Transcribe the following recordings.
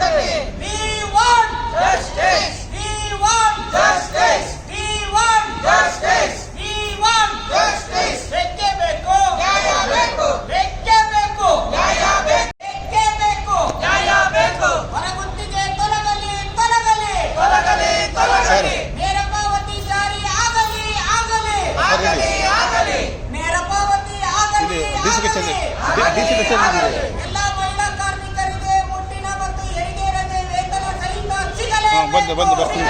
ಹೋರಾಟಕ್ಕೆ We ಬಂದು ಬಂದು ಬರ್ತೀನಿ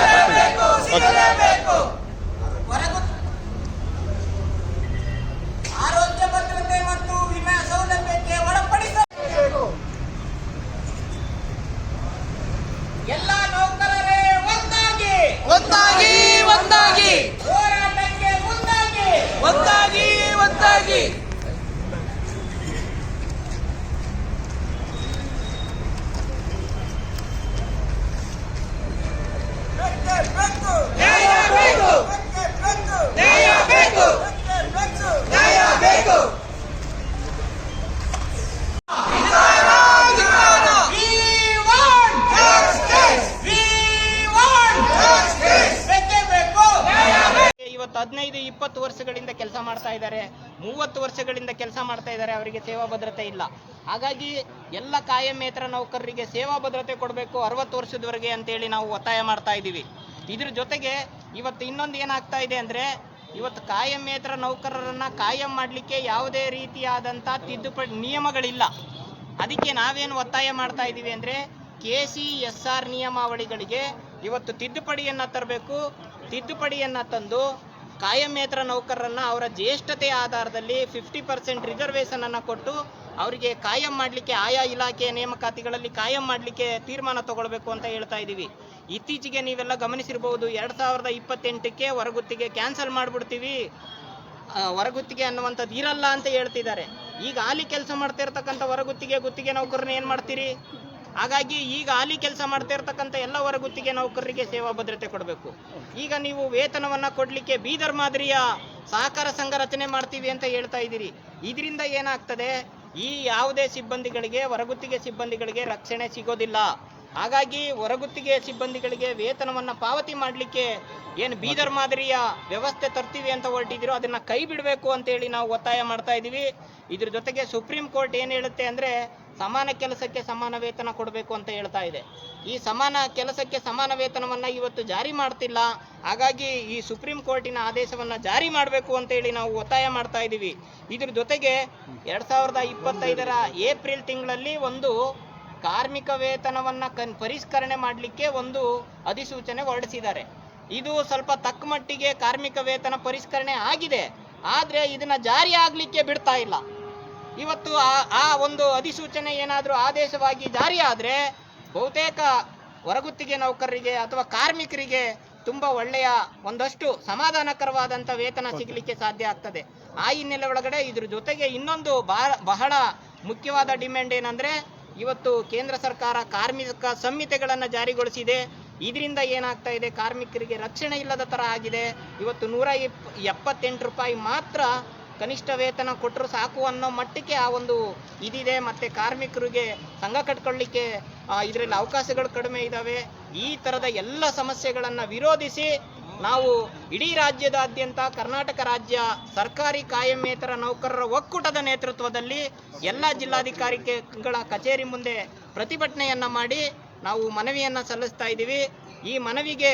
ಒಳಪಡಿಸಬೇಕು ಎಲ್ಲ ನೌಕರರೇ ಒಂದಾಗಿ. ಒಂದಾಗಿ ಒಂದಾಗಿ. ಹೋರಾಟಕ್ಕೆ ಮುಂದಾಗಿ. ಒಂದಾಗಿ ಒಂದಾಗಿ. ಹದಿನೈದು, ಇಪ್ಪತ್ತು ವರ್ಷಗಳಿಂದ ಕೆಲಸ ಮಾಡ್ತಾ ಇದ್ದಾರೆ. ಮೂವತ್ತು ವರ್ಷಗಳಿಂದ ಕೆಲಸ ಮಾಡ್ತಾ ಇದ್ದಾರೆ, ಅವರಿಗೆ ಸೇವಾ ಭದ್ರತೆ ಇಲ್ಲ. ಹಾಗಾಗಿ ಎಲ್ಲ ಕಾಯಮೇತರ ನೌಕರರಿಗೆ ಸೇವಾ ಭದ್ರತೆ ಕೊಡಬೇಕು ಅರವತ್ತು ವರ್ಷದವರೆಗೆ ಅಂತೇಳಿ ನಾವು ಒತ್ತಾಯ ಮಾಡ್ತಾ ಇದ್ದೀವಿ. ಇದ್ರ ಜೊತೆಗೆ ಇವತ್ತು ಇನ್ನೊಂದು ಏನಾಗ್ತಾ ಇದೆ ಅಂದರೆ, ಇವತ್ತು ಕಾಯಮೇತರ ನೌಕರರನ್ನು ಕಾಯಂ ಮಾಡಲಿಕ್ಕೆ ಯಾವುದೇ ರೀತಿಯಾದಂಥ ತಿದ್ದುಪಡಿ ನಿಯಮಗಳಿಲ್ಲ. ಅದಕ್ಕೆ ನಾವೇನು ಒತ್ತಾಯ ಮಾಡ್ತಾ ಇದ್ದೀವಿ ಅಂದರೆ, ಕೆ ಸಿ ಎಸ್ ಆರ್ ನಿಯಮಾವಳಿಗಳಿಗೆ ಇವತ್ತು ತಿದ್ದುಪಡಿಯನ್ನು ತರಬೇಕು. ತಿದ್ದುಪಡಿಯನ್ನು ತಂದು ಕಾಯಮೇತರ ನೌಕರರನ್ನ ಅವರ ಜ್ಯೇಷ್ಠತೆ ಆಧಾರದಲ್ಲಿ ಫಿಫ್ಟಿ ಪರ್ಸೆಂಟ್ ರಿಸರ್ವೇಷನ್ ಅನ್ನು ಕೊಟ್ಟು ಅವರಿಗೆ ಕಾಯಂ ಮಾಡಲಿಕ್ಕೆ ಆಯಾ ಇಲಾಖೆಯ ನೇಮಕಾತಿಗಳಲ್ಲಿ ಕಾಯಂ ಮಾಡಲಿಕ್ಕೆ ತೀರ್ಮಾನ ತಗೊಳ್ಬೇಕು ಅಂತ ಹೇಳ್ತಾ ಇದ್ದೀವಿ ಇತ್ತೀಚೆಗೆ ನೀವೆಲ್ಲ ಗಮನಿಸಿರ್ಬೋದು, ಎರಡು ಸಾವಿರದ ಇಪ್ಪತ್ತೆಂಟಕ್ಕೆ ಹೊರಗುತ್ತಿಗೆ ಕ್ಯಾನ್ಸಲ್ ಮಾಡಿಬಿಡ್ತೀವಿ ಹೊರಗುತ್ತಿಗೆ ಅನ್ನುವಂಥದ್ದು ಇರಲ್ಲ ಅಂತ ಹೇಳ್ತಿದ್ದಾರೆ. ಈಗ ಅಲ್ಲಿ ಕೆಲಸ ಮಾಡ್ತಾ ಇರ್ತಕ್ಕಂಥ ಹೊರಗುತ್ತಿಗೆ ಗುತ್ತಿಗೆ ನೌಕರನ್ನ ಏನು ಮಾಡ್ತೀರಿ? ಹಾಗಾಗಿ ಈಗ ಹಾಲಿ ಕೆಲಸ ಮಾಡ್ತಾ ಇರ್ತಕ್ಕಂಥ ಎಲ್ಲ ಹೊರಗುತ್ತಿಗೆ ನೌಕರರಿಗೆ ಸೇವಾ ಭದ್ರತೆ ಕೊಡಬೇಕು. ಈಗ ನೀವು ವೇತನವನ್ನ ಕೊಡಲಿಕ್ಕೆ ಬೀದರ್ ಮಾದರಿಯ ಸಹಕಾರ ಸಂಘ ರಚನೆ ಮಾಡ್ತೀವಿ ಅಂತ ಹೇಳ್ತಾ ಇದ್ದೀರಿ. ಇದರಿಂದ ಏನಾಗ್ತದೆ? ಈ ಯಾವುದೇ ಸಿಬ್ಬಂದಿಗಳಿಗೆ, ಹೊರಗುತ್ತಿಗೆ ಸಿಬ್ಬಂದಿಗಳಿಗೆ ರಕ್ಷಣೆ ಸಿಗೋದಿಲ್ಲ. ಹಾಗಾಗಿ ಹೊರಗುತ್ತಿಗೆ ಸಿಬ್ಬಂದಿಗಳಿಗೆ ವೇತನವನ್ನ ಪಾವತಿ ಮಾಡಲಿಕ್ಕೆ ಏನು ಬೀದರ್ ಮಾದರಿಯ ವ್ಯವಸ್ಥೆ ತರ್ತೀವಿ ಅಂತ ಹೊರಟಿದ್ದೀರೋ ಅದನ್ನ ಕೈ ಬಿಡಬೇಕು ಅಂತೇಳಿ ನಾವು ಒತ್ತಾಯ ಮಾಡ್ತಾ ಇದ್ದೀವಿ. ಇದ್ರ ಜೊತೆಗೆ ಸುಪ್ರೀಂ ಕೋರ್ಟ್ ಏನು ಹೇಳುತ್ತೆ ಅಂದ್ರೆ ಸಮಾನ ಕೆಲಸಕ್ಕೆ ಸಮಾನ ವೇತನ ಕೊಡಬೇಕು ಅಂತ ಹೇಳ್ತಾ ಇದೆ. ಈ ಸಮಾನ ಕೆಲಸಕ್ಕೆ ಸಮಾನ ವೇತನವನ್ನು ಇವತ್ತು ಜಾರಿ ಮಾಡ್ತಿಲ್ಲ. ಹಾಗಾಗಿ ಈ ಸುಪ್ರೀಂ ಕೋರ್ಟಿನ ಆದೇಶವನ್ನ ಜಾರಿ ಮಾಡಬೇಕು ಅಂತೇಳಿ ನಾವು ಒತ್ತಾಯ ಮಾಡ್ತಾ ಇದ್ದೀವಿ. ಇದ್ರ ಜೊತೆಗೆ ಎರಡ್ ಸಾವಿರದ ಇಪ್ಪತ್ತೈದರ ಏಪ್ರಿಲ್ ತಿಂಗಳಲ್ಲಿ ಒಂದು ಕಾರ್ಮಿಕ ವೇತನವನ್ನು ಕನ್ ಪರಿಷ್ಕರಣೆ ಮಾಡಲಿಕ್ಕೆ ಒಂದು ಅಧಿಸೂಚನೆ ಹೊರಡಿಸಿದ್ದಾರೆ. ಇದು ಸ್ವಲ್ಪ ತಕ್ಕ ಮಟ್ಟಿಗೆ ಕಾರ್ಮಿಕ ವೇತನ ಪರಿಷ್ಕರಣೆ ಆಗಿದೆ ಆದರೆ ಇದನ್ನ ಜಾರಿ ಆಗಲಿಕ್ಕೆ ಬಿಡ್ತಾ ಇಲ್ಲ. ಇವತ್ತು ಆ ಆ ಒಂದು ಅಧಿಸೂಚನೆ ಏನಾದರೂ ಆದೇಶವಾಗಿ ಜಾರಿ ಆದರೆ ಬಹುತೇಕ ಹೊರಗುತ್ತಿಗೆ ನೌಕರರಿಗೆ ಅಥವಾ ಕಾರ್ಮಿಕರಿಗೆ ತುಂಬ ಒಳ್ಳೆಯ ಒಂದಷ್ಟು ಸಮಾಧಾನಕರವಾದಂಥ ವೇತನ ಸಿಗಲಿಕ್ಕೆ ಸಾಧ್ಯ ಆಗ್ತದೆ. ಆ ಹಿನ್ನೆಲೆ ಒಳಗಡೆ ಇದ್ರ ಜೊತೆಗೆ ಇನ್ನೊಂದು ಬಹಳ ಬಹಳ ಮುಖ್ಯವಾದ ಡಿಮ್ಯಾಂಡ್ ಏನಂದ್ರೆ ಇವತ್ತು ಕೇಂದ್ರ ಸರ್ಕಾರ ಕಾರ್ಮಿಕ ಸಂಹಿತೆಗಳನ್ನು ಜಾರಿಗೊಳಿಸಿದೆ. ಇದರಿಂದ ಏನಾಗ್ತಾ ಇದೆ? ಕಾರ್ಮಿಕರಿಗೆ ರಕ್ಷಣೆ ಇಲ್ಲದ ಥರ ಆಗಿದೆ. ಇವತ್ತು ನೂರ ಇಪ್ ಎಪ್ಪತ್ತೆಂಟು ರೂಪಾಯಿ ಮಾತ್ರ ಕನಿಷ್ಠ ವೇತನ ಕೊಟ್ಟರು ಸಾಕು ಅನ್ನೋ ಮಟ್ಟಕ್ಕೆ ಆ ಒಂದು ಇದಿದೆ. ಮತ್ತು ಕಾರ್ಮಿಕರಿಗೆ ಸಂಘ ಕಟ್ಕೊಳ್ಳಿಕ್ಕೆ ಇದರಲ್ಲಿ ಅವಕಾಶಗಳು ಕಡಿಮೆ ಇದ್ದಾವೆ ಈ ಥರದ ಎಲ್ಲ ಸಮಸ್ಯೆಗಳನ್ನು ವಿರೋಧಿಸಿ ನಾವು ಇಡೀ ರಾಜ್ಯದಾದ್ಯಂತ ಕರ್ನಾಟಕ ರಾಜ್ಯ ಸರ್ಕಾರಿ ಕಾಯಮೇತರ ನೌಕರರ ಒಕ್ಕೂಟದ ನೇತೃತ್ವದಲ್ಲಿ ಎಲ್ಲ ಜಿಲ್ಲಾಧಿಕಾರಿಗಳ ಕಚೇರಿ ಮುಂದೆ ಪ್ರತಿಭಟನೆಯನ್ನ ಮಾಡಿ ನಾವು ಮನವಿಯನ್ನು ಸಲ್ಲಿಸ್ತಾ ಇದ್ದೀವಿ. ಈ ಮನವಿಗೆ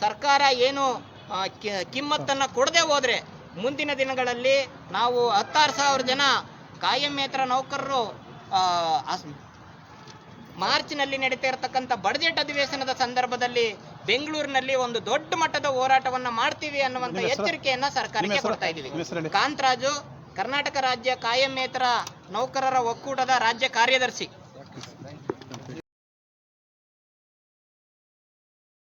ಸರ್ಕಾರ ಏನು ಕಿಮ್ಮತ್ತನ್ನು ಕೊಡದೆ ಹೋದರೆ ಮುಂದಿನ ದಿನಗಳಲ್ಲಿ ನಾವು ಹತ್ತಾರು ಸಾವಿರ ಜನ ಕಾಯಮೇತರ ನೌಕರರು ಮಾರ್ಚ್ನಲ್ಲಿ ನಡೀತಾ ಇರತಕ್ಕಂಥ ಬಡ್ಜೆಟ್ ಅಧಿವೇಶನದ ಸಂದರ್ಭದಲ್ಲಿ ಬೆಂಗಳೂರಿನಲ್ಲಿ ಒಂದು ದೊಡ್ಡ ಮಟ್ಟದ ಹೋರಾಟವನ್ನ ಮಾಡ್ತೀವಿ ಅನ್ನುವಂತ ನಿಮ್ಮ ಎಚ್ಚರಿಕೆಯನ್ನ ಸರ್ಕಾರಕ್ಕೆ? ಕೊಡ್ತಾ ಇದ್ದೀವಿ. ಕಾಂತರಾಜು ಕರ್ನಾಟಕ ರಾಜ್ಯ ಕಾಯಮೇತರ ನೌಕರರ ಒಕ್ಕೂಟದ ರಾಜ್ಯ ಕಾರ್ಯದರ್ಶಿ